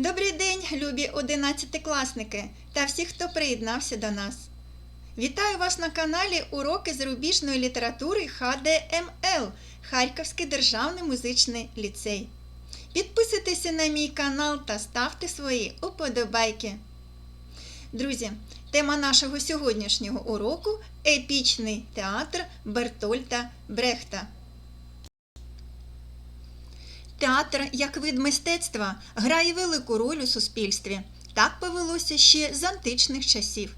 Добрий день, любі одинадцятикласники та всі, хто приєднався до нас. Вітаю вас на каналі Уроки зарубіжної літератури ХДМЛ Харківський державний музичний ліцей. Підписуйтеся на мій канал та ставте свої уподобайки. Друзі, тема нашого сьогоднішнього уроку епічний театр Бертольта Брехта. Театр як вид мистецтва грає велику роль у суспільстві. Так повелося ще з античних часів.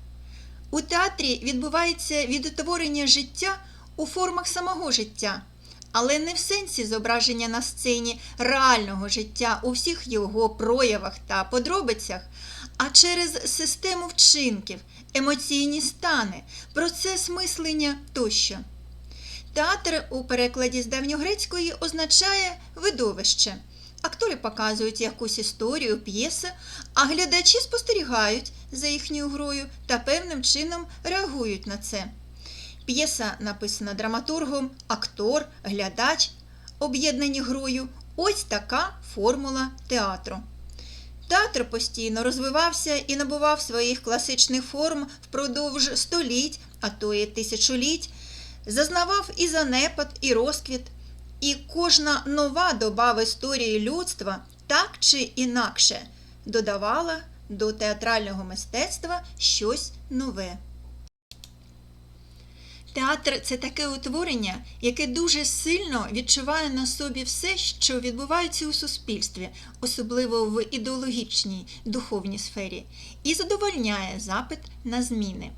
У театрі відбувається відтворення життя у формах самого життя, але не в сенсі зображення на сцені реального життя у всіх його проявах та подробицях, а через систему вчинків, емоційні стани, процес мислення тощо. Театр у перекладі з давньогрецької означає видовище. Актори показують якусь історію, п'єси, а глядачі спостерігають за їхньою грою та певним чином реагують на це. П'єса написана драматургом, актор, глядач, об'єднані грою. Ось така формула театру. Театр постійно розвивався і набував своїх класичних форм впродовж століть, а то й тисячоліть зазнавав і занепад, і розквіт, і кожна нова доба в історії людства так чи інакше додавала до театрального мистецтва щось нове. Театр це таке утворення, яке дуже сильно відчуває на собі все, що відбувається у суспільстві, особливо в ідеологічній духовній сфері, і задовольняє запит на зміни.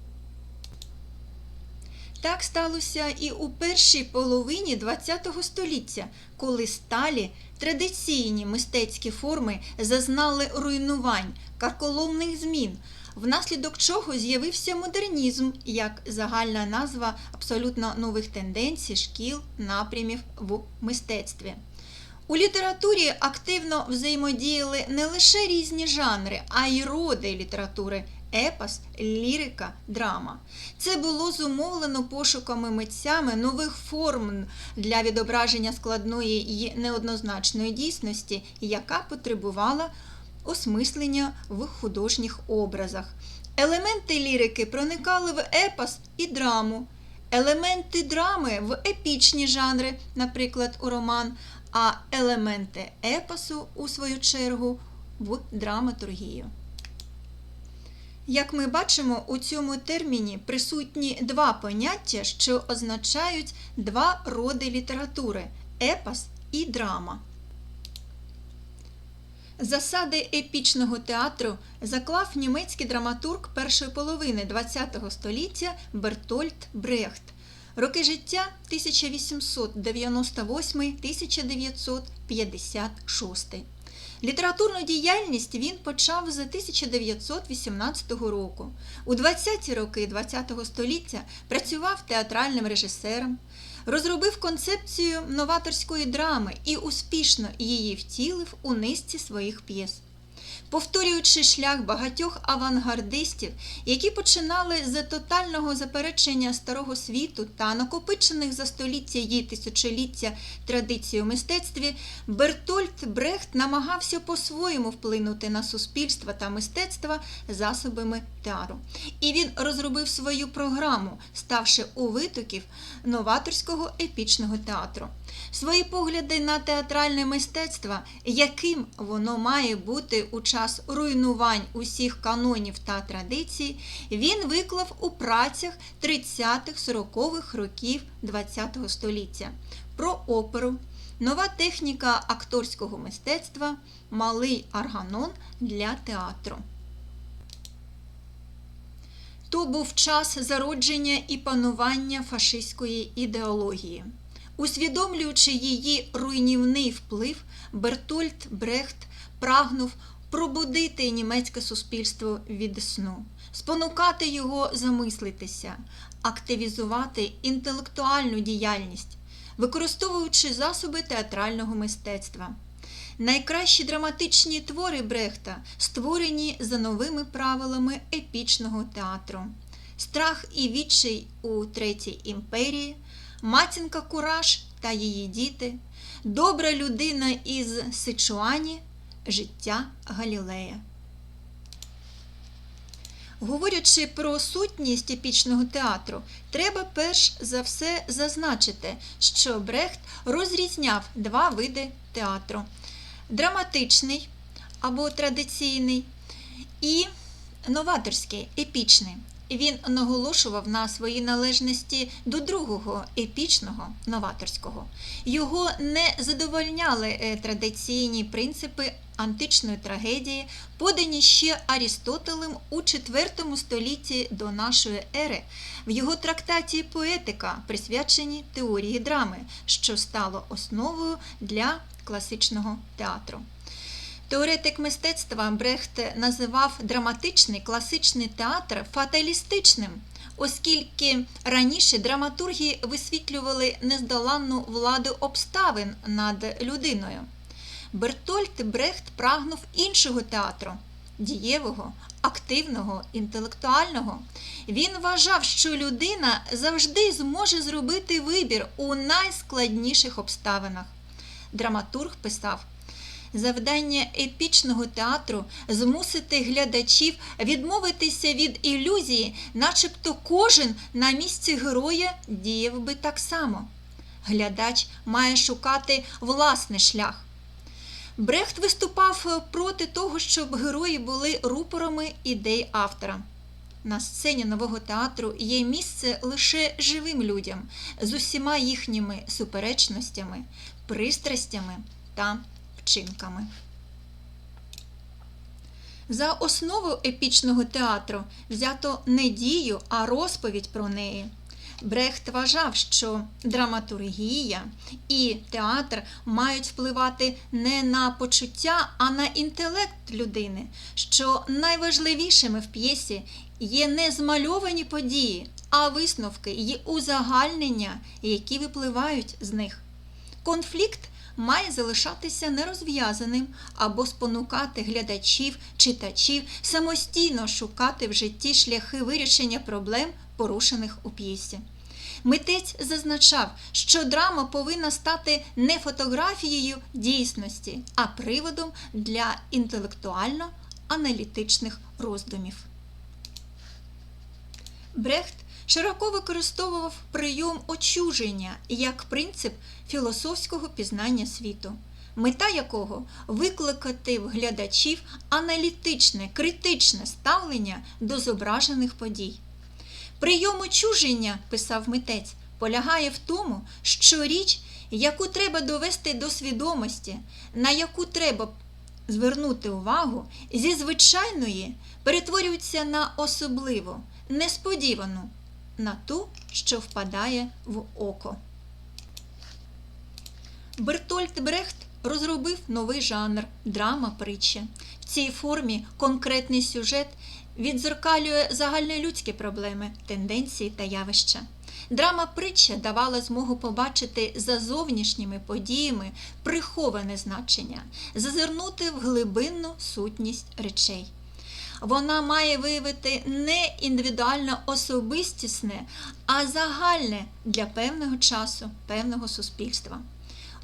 Так сталося і у першій половині ХХ століття, коли сталі традиційні мистецькі форми зазнали руйнувань, карколомних змін, внаслідок чого з'явився модернізм як загальна назва абсолютно нових тенденцій, шкіл, напрямів в мистецтві. У літературі активно взаємодіяли не лише різні жанри, а й роди літератури епос, лірика, драма. Це було зумовлено пошуками митцями нових форм для відображення складної і неоднозначної дійсності, яка потребувала осмислення в художніх образах. Елементи лірики проникали в епос і драму, елементи драми в епічні жанри, наприклад, у роман, а елементи епосу, у свою чергу, в драматургію. Як ми бачимо, у цьому терміні присутні два поняття, що означають два роди літератури епос і драма. Засади епічного театру заклав німецький драматург першої половини ХХ століття Бертольд Брехт. Роки життя 1898-1956. Літературну діяльність він почав з 1918 року. У 20-ті роки ХХ століття працював театральним режисером, розробив концепцію новаторської драми і успішно її втілив у низці своїх п'єс. Повторюючи шлях багатьох авангардистів, які починали з тотального заперечення старого світу та накопичених за століття й тисячоліття традицій у мистецтві, Бертольд Брехт намагався по-своєму вплинути на суспільство та мистецтво засобами театру. І він розробив свою програму, ставши у витоків новаторського епічного театру. Свої погляди на театральне мистецтво, яким воно має бути у час руйнувань усіх канонів та традицій, він виклав у працях 30-40-х років ХХ століття про оперу, нова техніка акторського мистецтва, малий арганон для театру. То був час зародження і панування фашистської ідеології. Усвідомлюючи її руйнівний вплив, Бертольд Брехт прагнув пробудити німецьке суспільство від сну, спонукати його замислитися, активізувати інтелектуальну діяльність, використовуючи засоби театрального мистецтва. Найкращі драматичні твори Брехта створені за новими правилами епічного театру. Страх і відчай у Третій імперії, Матінка Кураж та її діти, Добра людина із Сичуані Життя Галілея. Говорячи про сутність епічного театру, треба перш за все зазначити, що Брехт розрізняв два види театру: драматичний або традиційний і новаторський, епічний. Він наголошував на своїй належності до другого епічного новаторського. Його не задовольняли е, традиційні принципи античної трагедії, подані ще Арістотелем у IV столітті до нашої ери в його трактаті Поетика, присвяченій теорії драми, що стало основою для класичного театру. Теоретик мистецтва Брехт називав драматичний класичний театр фаталістичним, оскільки раніше драматурги висвітлювали нездоланну владу обставин над людиною. Бертольд Брехт прагнув іншого театру дієвого, активного, інтелектуального. Він вважав, що людина завжди зможе зробити вибір у найскладніших обставинах. Драматург писав. Завдання епічного театру змусити глядачів відмовитися від ілюзії, начебто кожен на місці героя діяв би так само. Глядач має шукати власний шлях. Брехт виступав проти того, щоб герої були рупорами ідей автора. На сцені нового театру є місце лише живим людям з усіма їхніми суперечностями, пристрастями та вчинками. За основу епічного театру взято не дію, а розповідь про неї. Брехт вважав, що драматургія і театр мають впливати не на почуття, а на інтелект людини, що найважливішими в п'єсі є не змальовані події, а висновки і узагальнення, які випливають з них. Конфлікт має залишатися нерозв'язаним або спонукати глядачів, читачів самостійно шукати в житті шляхи вирішення проблем, порушених у п'єсі. Митець зазначав, що драма повинна стати не фотографією дійсності, а приводом для інтелектуально-аналітичних роздумів. Брехт широко використовував прийом очуження як принцип філософського пізнання світу, мета якого викликати в глядачів аналітичне, критичне ставлення до зображених подій. Прийом очуження, писав митець, полягає в тому, що річ, яку треба довести до свідомості, на яку треба звернути увагу, зі звичайної перетворюється на особливу, несподівану, на ту, що впадає в око. Бертольд Брехт розробив новий жанр драма притча. В цій формі конкретний сюжет відзеркалює загальнолюдські проблеми, тенденції та явища. Драма притча давала змогу побачити за зовнішніми подіями приховане значення, зазирнути в глибинну сутність речей. Вона має виявити не індивідуально особистісне, а загальне для певного часу, певного суспільства.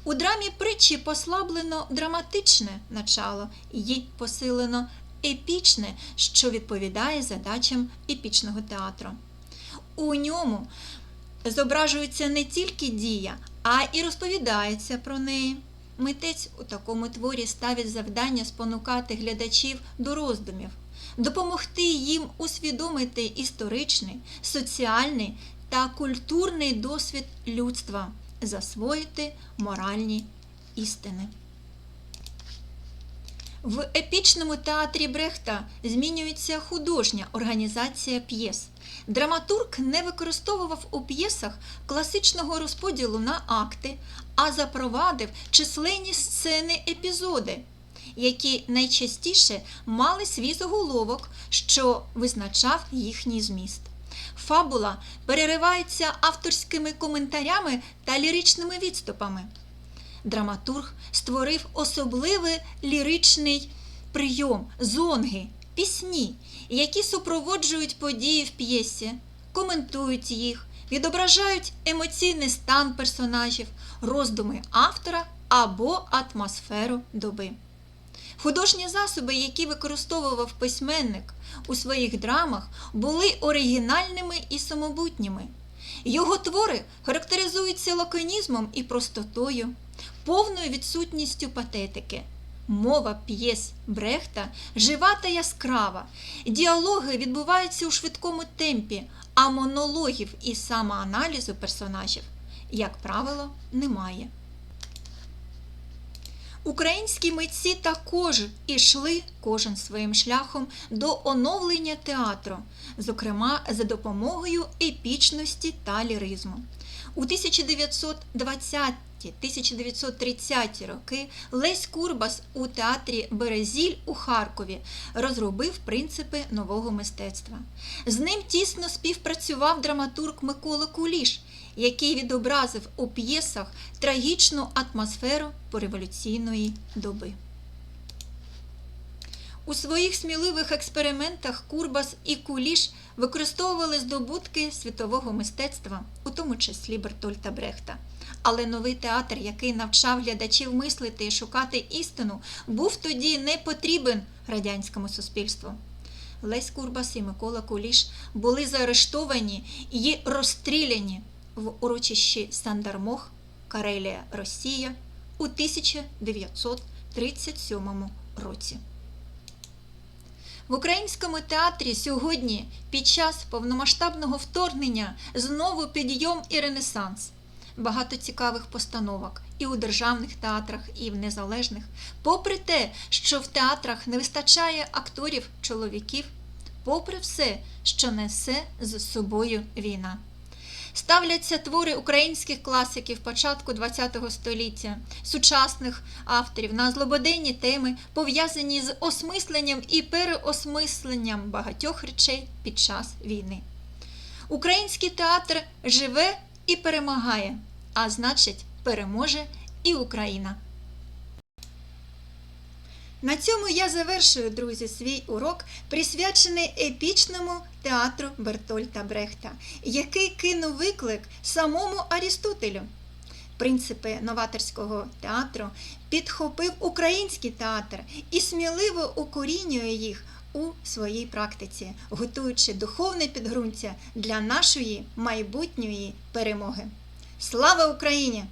У драмі притчі послаблено драматичне начало і посилено епічне, що відповідає задачам епічного театру. У ньому зображується не тільки дія, а і розповідається про неї. Митець у такому творі ставить завдання спонукати глядачів до роздумів, допомогти їм усвідомити історичний, соціальний та культурний досвід людства, засвоїти моральні істини. В епічному театрі Брехта змінюється художня організація п'єс. Драматург не використовував у п'єсах класичного розподілу на акти, а запровадив численні сцени епізоди, які найчастіше мали свій заголовок, що визначав їхній зміст. Фабула переривається авторськими коментарями та ліричними відступами. Драматург створив особливий ліричний прийом, зонги, пісні, які супроводжують події в п'єсі, коментують їх, відображають емоційний стан персонажів, роздуми автора або атмосферу доби. Художні засоби, які використовував письменник у своїх драмах, були оригінальними і самобутніми. Його твори характеризуються лаконізмом і простотою, повною відсутністю патетики. Мова п'єс Брехта жива та яскрава. Діалоги відбуваються у швидкому темпі, а монологів і самоаналізу персонажів, як правило, немає. Українські митці також ішли кожен своїм шляхом до оновлення театру, зокрема за допомогою епічності та ліризму. У 1920-1930 роки Лесь Курбас у театрі Березіль у Харкові розробив принципи нового мистецтва. З ним тісно співпрацював драматург Микола Куліш, який відобразив у п'єсах трагічну атмосферу пореволюційної доби. У своїх сміливих експериментах Курбас і Куліш використовували здобутки світового мистецтва, у тому числі Бертольта Брехта. Але новий театр, який навчав глядачів мислити і шукати істину, був тоді не потрібен радянському суспільству. Лесь Курбас і Микола Куліш були заарештовані і розстріляні в урочищі Сандармох, Карелія, Росія у 1937 році. В українському театрі сьогодні, під час повномасштабного вторгнення, знову підйом і ренесанс. Багато цікавих постановок і у державних театрах, і в незалежних. Попри те, що в театрах не вистачає акторів чоловіків, попри все, що несе з собою війна. Ставляться твори українських класиків початку ХХ століття, сучасних авторів на злободенні теми, пов'язані з осмисленням і переосмисленням багатьох речей під час війни. Український театр живе і перемагає, а значить, переможе і Україна. На цьому я завершую, друзі, свій урок, присвячений епічному театру Бертольта Брехта, який кинув виклик самому Арістотелю. Принципи новаторського театру підхопив український театр і сміливо укорінює їх у своїй практиці, готуючи духовне підґрунтя для нашої майбутньої перемоги. Слава Україні!